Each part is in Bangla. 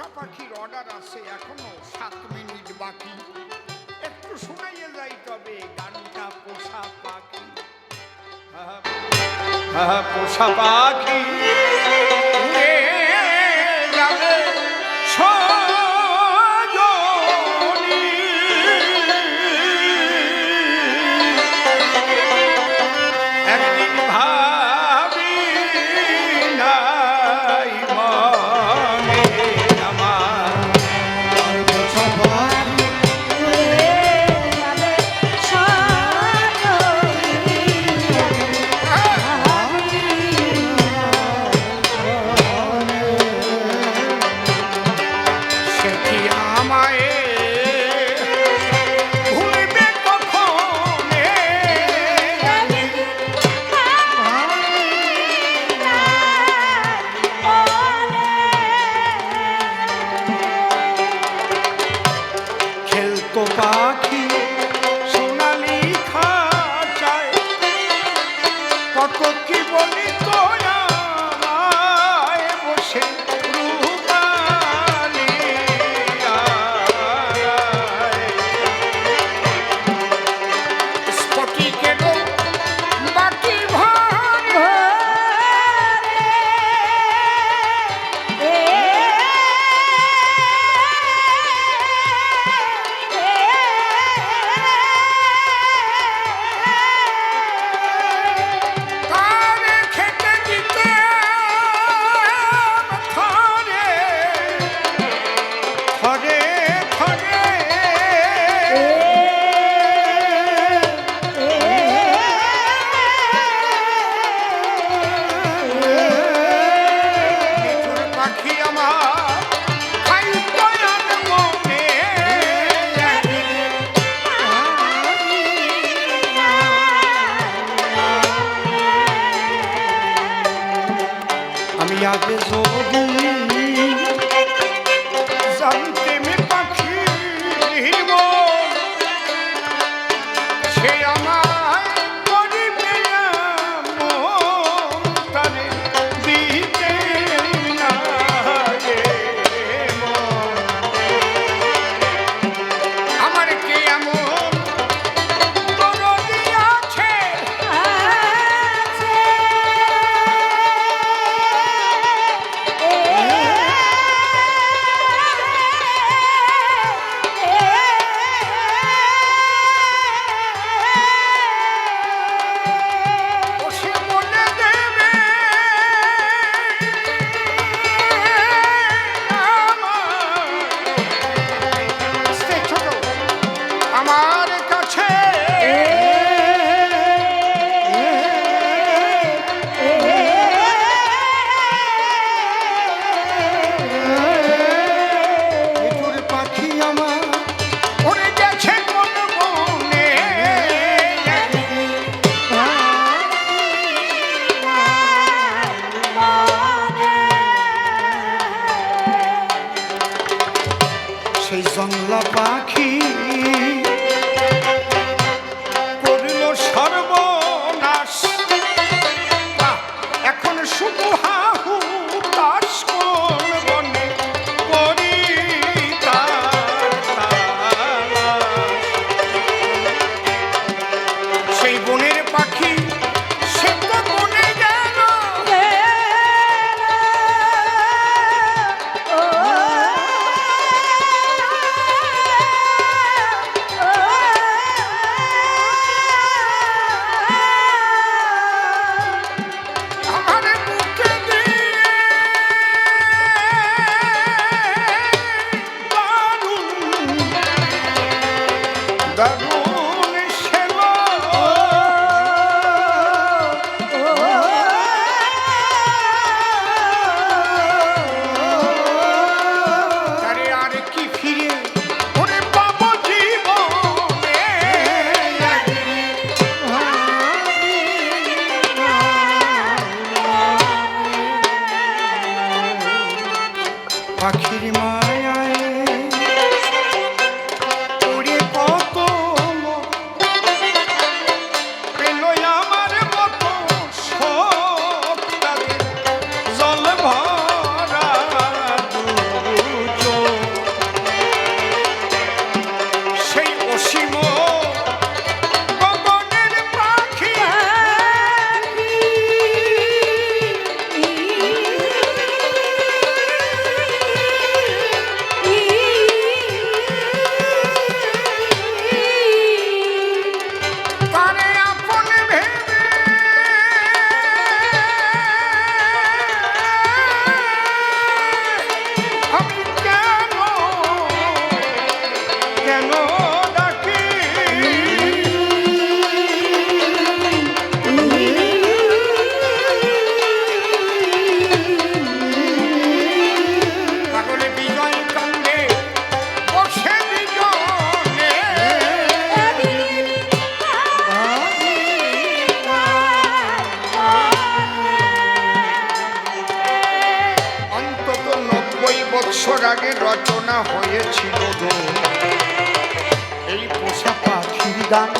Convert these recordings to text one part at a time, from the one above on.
পোষা পাখির অর্ডার আছে এখনও সাত মিনিট বাকি একটু শোনাইয়ে যাই তবে গানটা পোষা পাখি পোষা পাখি i'll kill kirimar হয়েছিল এই পোষা পাখির গান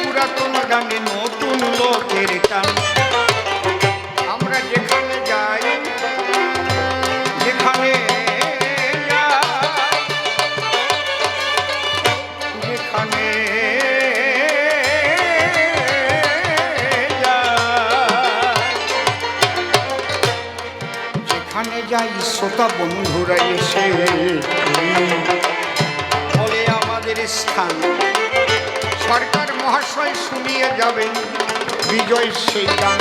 পুরাতন গানে নতুন আমরা যেখানে যাই যেখানে শ্রোতা বন্ধুরা এসে বলে আমাদের স্থান। সরকার মহাশয় শুনিয়ে যাবেন বিজয় সেই গান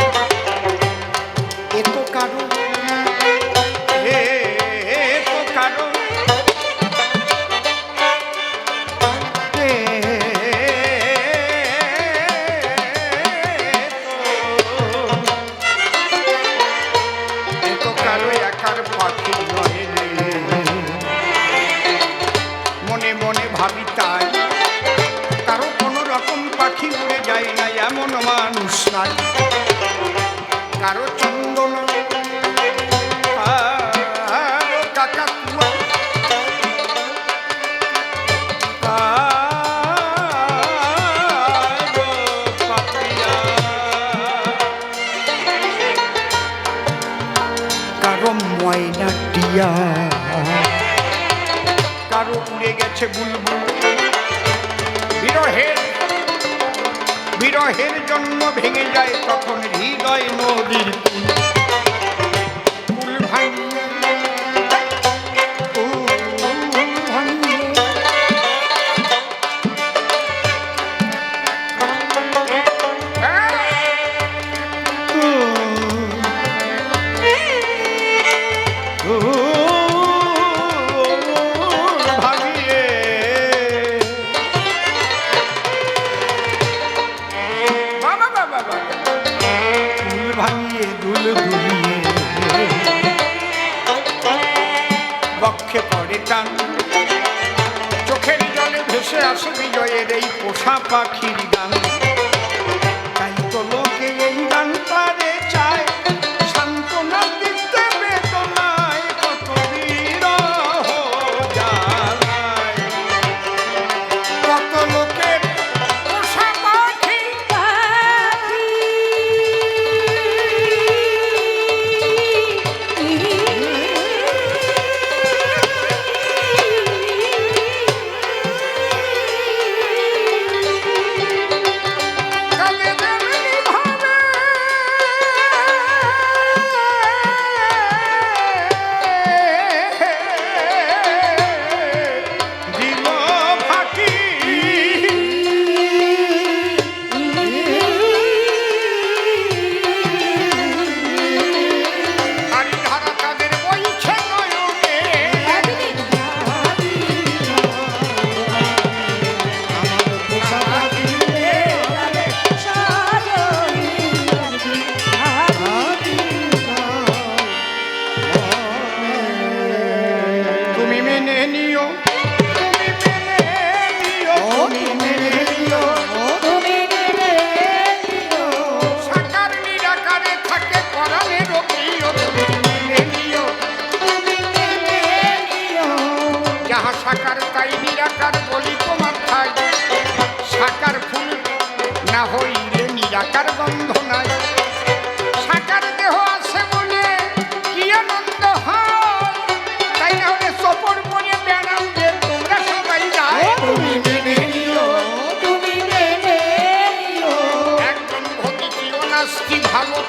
গেছে বুলবুল। বিরহের বিরহের জন্য ভেঙে যায় তখন হৃদয় নদীর পাখির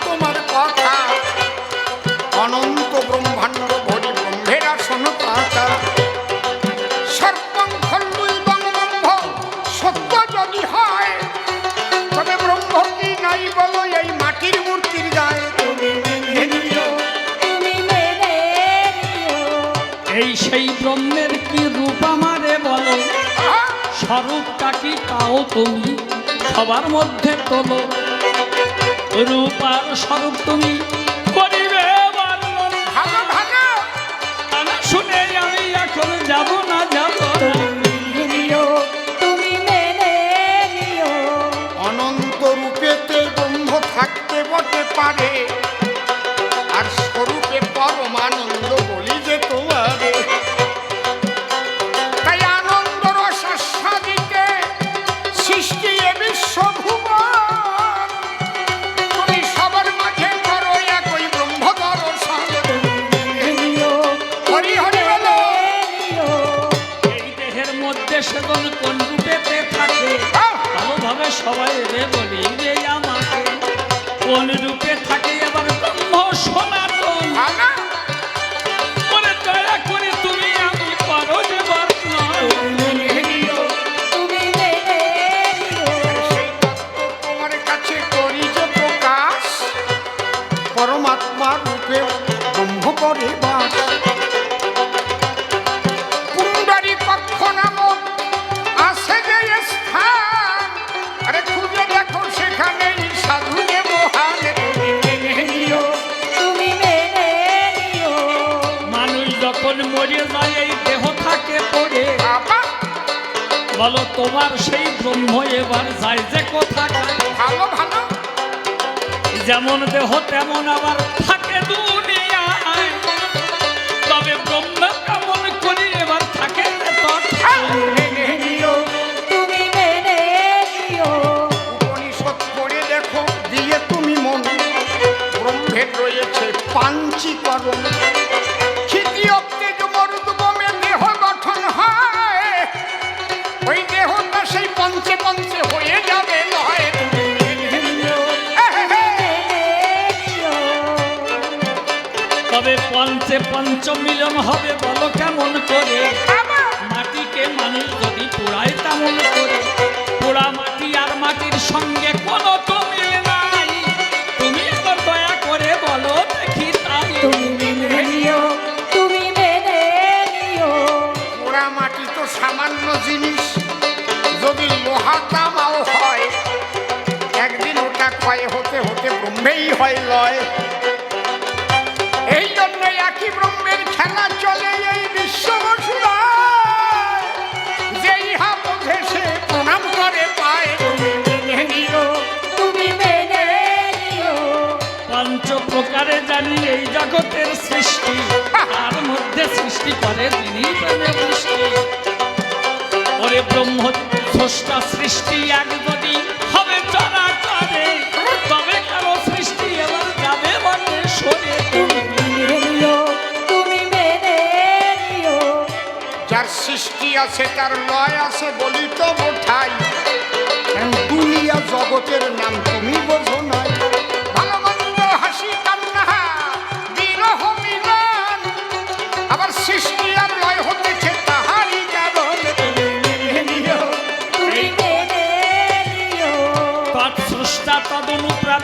তোমার কথা। অনন্ত ব্রহ্মাণ্ড ভরি ব্রহ্মেরা শোনো কথা সর্বং সত্য যদি হয় বলো মাটির মূর্তির গায়ে তুমি এই সেই কি বলো? কি তাও তুমি সবার মধ্যে তোলো? রূপার স্বরূপ তুমি করিবে। বলো তোমার সেই ব্রহ্ম এবার যায় যে কোথাকার। ভালো ভালো। যেমন দেহ তেমন আবার থাকে দুনিয়ায়। তবে ব্রহ্ম কেমন করি এবার থাকে যে তৎক্ষণ। নিও তুমি মেনে নিও। উপনিষদ পড়ে দেখো দিয়ে তুমি মন। ব্রহ্মের রয়েছে পাঞ্চীকরণ। তবে পঞ্চে পঞ্চ মিলন হবে বলো কেমন করে? মাটিকে মানুষ যদি পোড়ায় তেমন করে। পোড়া মাটি আর মাটির সঙ্গে কোনো তো মিল নাই। তুমি এবার দয়া করে বলো দেখি তাই তুমি নিও তুমি মেনে নিও। পোড়া মাটি তো সামান্য জিনিস। যদি লোহা তামাও হয় একদিন ওটা ক্ষয় হতে হতে ব্রহ্মেই হয় লয়। সৃষ্টি করে তিনি প্রেমে বৃষ্টি ওরে ব্রহ্ম স্রষ্টা সৃষ্টি এক যদি হবে তবে কারও সৃষ্টি এবার যাবে সরে যার সৃষ্টি আছে তার লয় আছে বলি তো কারণ দুনিয়া জগতের নাম তুমি বোঝো নাই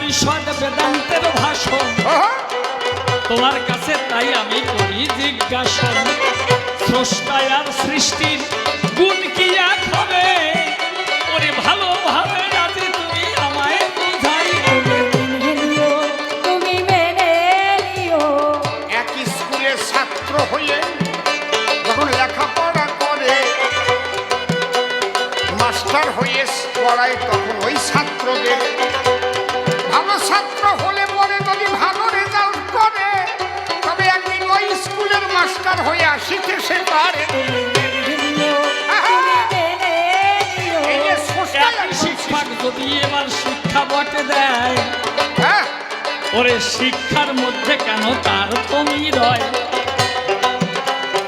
তদনুপ্রাবিশদ বেদান্তের ভাষণ। তোমার কাছে তাই আমি করি জিজ্ঞাসন। স্রষ্টায় আর সৃষ্টির গুণ কি এক হবে? বটে দেয়। হ্যাঁ। ওরে শিক্ষার মধ্যে কেন তার কমি রয়?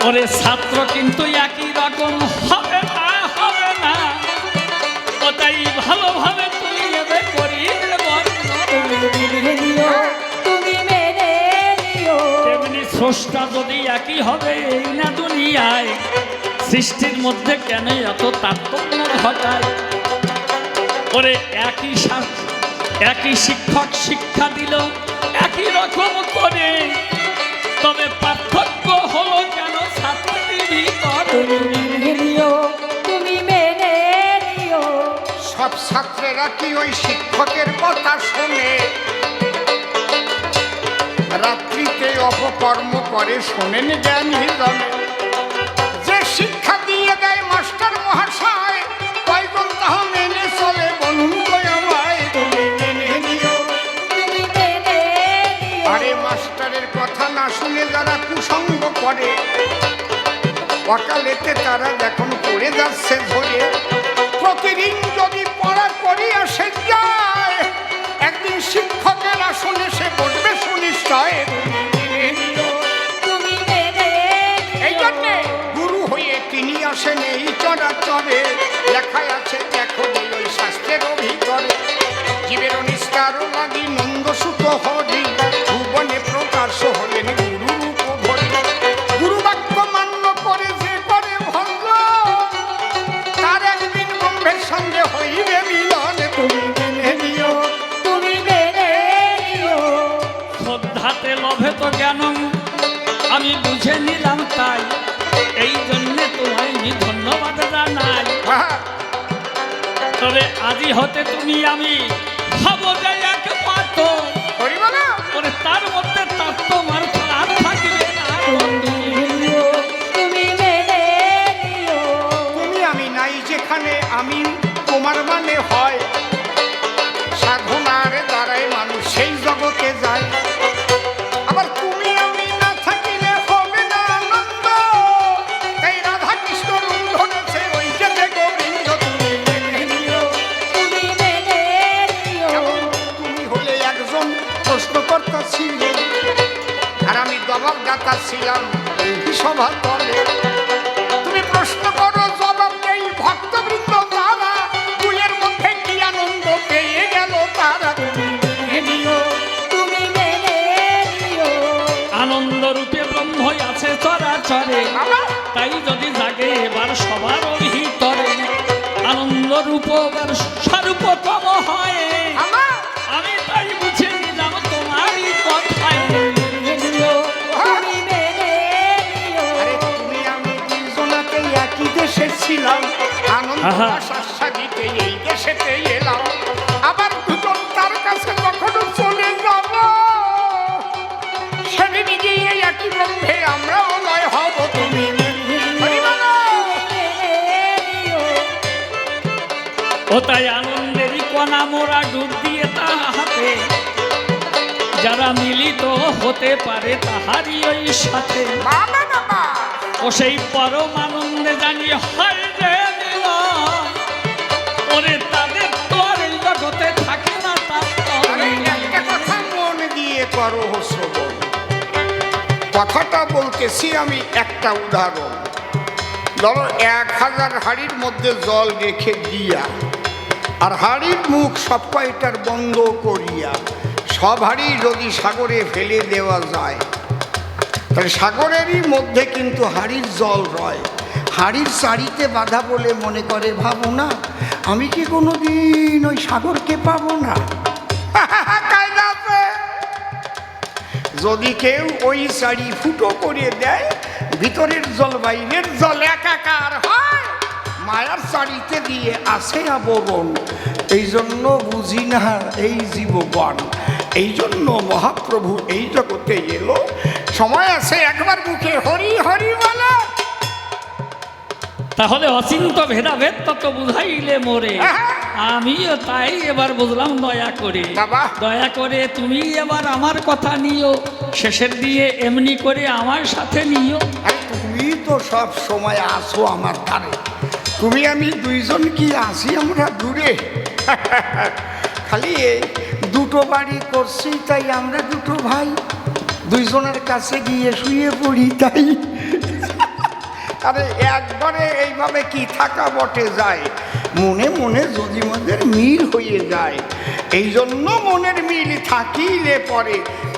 ওরে ছাত্র কিন্তু একই রকম হবে না হবে না। ও তাই ভালোভাবে তুই এবে করি তুমি তুমি তেমনি স্রষ্টা যদি একই হবে এই না দুনিয়ায় সৃষ্টির মধ্যে কেন এত তারতম্য ঘটায়? ওরে একই একই শিক্ষক শিক্ষা দিল একই রকম করে। তবে পার্থক্য হলো কেন ছাত্রীর ভিতর? তুমি মেনে নিও তুমি মেনে নিও। সব ছাত্রেরা কি ওই শিক্ষকের কথা শোনে? রাত্রিতে অপকর্ম করে শোনেন জ্ঞান হৃদয়ে যে শিক্ষা দিয়ে দেয় মাস্টার মহাশয় কয়জন তাহা মেনে চলে? যারা কুসঙ্গ করে। অকালেতে তারা যখন পড়ে যাচ্ছে ধরে প্রতিদিন যদি পড়া করিয়া সে যায় একদিন শিক্ষকের আসনে সে বসবে সুনিশ্চয়। এই জন্যে গুরু হয়ে তিনি আসেন এই চরাচরে। লেখায় আছে দেখো ওই শাস্ত্রের ভিতরে জীবের কারও লাগি নন্দ সুত হরি ভুবনে প্রকাশ হলেন গুরু। শ্রদ্ধাতে লোভে তো জ্ঞান আমি বুঝে নিলাম তাই। এই জন্যে তোমায় আমি ধন্যবাদ জানাই। তবে আজি হতে তুমি আমি হব যে তার মধ্যে তার তোমার আর থাকবে না বন্ধু। তুমি মেনে তুমি আমি নাই যেখানে আমি প্রশ্নকর্তা আর আমি জবাবদাতা ছিলাম সভা তলে তুমি প্রশ্ন করো জবাব নেই ভক্তবৃন্দ তারা দুইয়ের মধ্যে কি আনন্দ পেয়ে গেল তারা তুমি নিও। তুমি নিও। আনন্দ রূপে ব্রহ্মই আছে চরাচরে। বাবা, তাই যদি জাগে এবার সবার ভিতরে আনন্দ রূপ এবার স্বরূপতম হয়। আমি দেশে ছিলাম আনন্দ আহা। আস্বাদিতে এই দেশেতে এলাম। আবার দুজন তার কাছে যখন চলে যাব। সেদিন গিয়ে একই আমরাও নয় হব তুমি। ও তাই আনন্দেরই কণা মোরা ডুব দিয়ে তাহাতে যারা মিলিত হতে পারে তাহারই ওই সাথে। বাবা বাবা। ও সেই পরম আনন্দে জানি হয়। ওরে তাদের থাকে না দিয়ে কথাটা বলতেছি আমি একটা উদাহরণ ধরো, এক হাজার হাড়ির মধ্যে জল রেখে দিয়া, আর হাড়ির মুখ সব কয়টার বন্ধ করিয়া, সব হাড়ি যদি সাগরে ফেলে দেওয়া যায় সাগরেরই মধ্যে কিন্তু হাড়ির জল রয়। হাড়ির চারিতে বাধা বলে মনে করে ভাবো না আমি কি কোনো দিন ওই সাগরকে পাবো না? যদি কেউ ওই শাড়ি ফুটো করে দেয়, ভিতরের জল বাইরের জল একাকার হয়, মায়ার শাড়িতে দিয়ে আসে আবরণ এই জন্য বুঝি না, এই জীবগণ এই জন্য মহাপ্রভু এই জগতে এলো। সময় আছে একবার মুখে হরি হরি বলে। তাহলে অচিন্ত ভেদাভেদ তত বুঝাইলে মোরে। আমিও তাই এবার বুঝলাম দয়া করে। বাবা। দয়া করে তুমি এবার আমার কথা নিও। শেষের দিয়ে এমনি করে আমার সাথে নিও। তুমি তো সব সময় আসো আমার ধারে। তুমি আমি দুইজন কি আসি আমরা দূরে? খালি দুটো বাড়ি করছি তাই আমরা দুটো ভাই। দুইজনের কাছে গিয়ে শুয়ে পড়ি তাই। আরে একবারে এইভাবে কি থাকা বটে যায়? মনে মনে যদি মনের মিল হয়ে যায়। এই জন্য মনের মিল থাকিলে পরে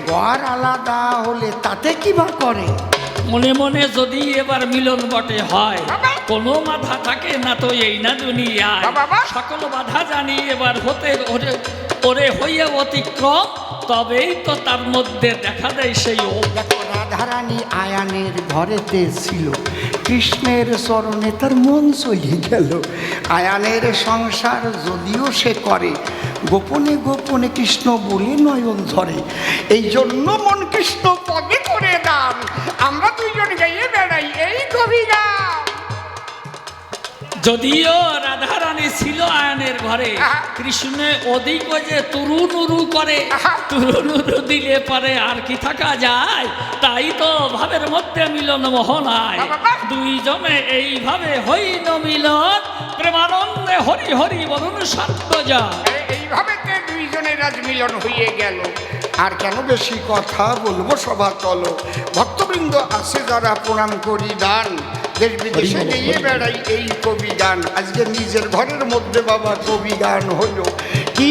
ঘর আলাদা হলে তাতে কি বা করে? মনে মনে যদি এবার মিলন বটে হয় কোনো বাধা থাকে না তো এই না দুনিয়ায়। সকল বাধা জানি এবার হতে ওরে হইয়া অতিক্রম তবেই তো তার মধ্যে দেখা দেয় সেই ও রাধারানী আয়ানের ঘরেতে ছিল। কৃষ্ণের চরণে তার মন চলে গেল। আয়ানের সংসার যদিও সে করে গোপনে গোপনে কৃষ্ণ বলে নয়ন ধরে। এই জন্য মন কৃষ্ণ পদে করে দান আমরা দুইজন গাইয়ে বেড়াই এই কবিরা যদিও আয়নের ঘরে কৃষ্ণে অধিক যে তুরু নুরু করে। তুরু নুরু দিলে পারে আর কি থাকা যায়? তাই তো ভাবের মধ্যে মিলন মোহনায়। দুইজনে এইভাবে হইল মিলন প্রেমানন্দে হরি হরি বলুন সত্য যা এ- এইভাবে দুইজনের আজ মিলন হয়ে গেল। আর কেন বেশি কথা বলব সভা চলো ভক্তবৃন্দ আছে যারা প্রণাম করি দান। দেশ বিদেশে গিয়ে বেড়াই এই কবি গান। আজকে নিজের ঘরের মধ্যে বাবা কবি গান হলো। কি